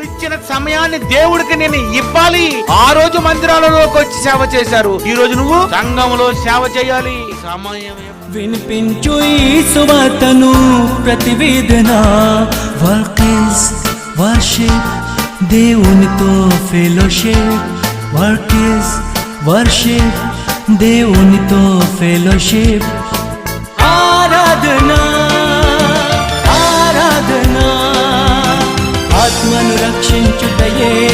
దేవుడిచ్చిన సమయాన్ని దేవుడికి నేను ఇవ్వాలి. ఆ రోజు మందిరాలలోకి వచ్చి సేవ చేశారు. ఈ రోజు నువ్వు సంఘంలో సేవ చేయాలి. సమయం వినిపించు ఈ సువార్తను ప్రతివేదన. వర్కిస్ వర్షిప్ దేవునితో ఫెలోషిప్. వర్కిస్ వర్షిప్ దేవునితో ఫెలోషిప్. ఆరాధనా ఆరాధన ఆత్మను రక్షించుటయే.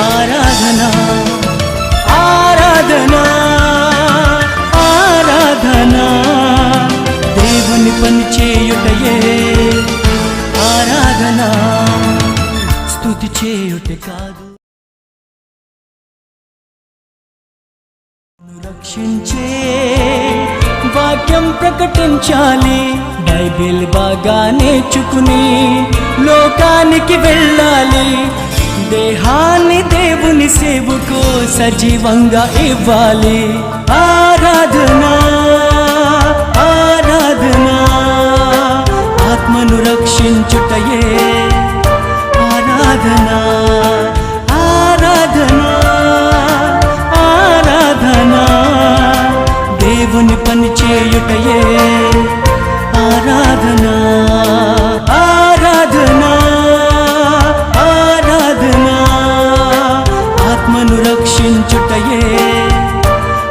ఆరాధన ఆరాధన ఆరాధన. దేవుని పని చేయుటయే. ఆరాధన స్థుతి చేయుట కాదు. రక్షించే వాక్యం ప్రకటించాలి. బైబిల్ బాగా నేర్చుకుని లోకానికి వెళ్ళాలి. దేహాన్ని దేవుని సేవకు సజీవంగా ఇవ్వాలి. ఆరాధనా ఆరాధన. దేవుని పని చేయుటయే. ఆరాధన ఆరాధన ఆరాధన. ఆత్మను రక్షించుటయే.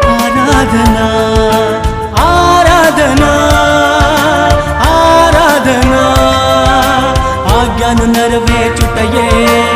ఆరాధన ఆరాధన ఆరాధన. ఆజ్ఞను నెరవేర్చుటయే.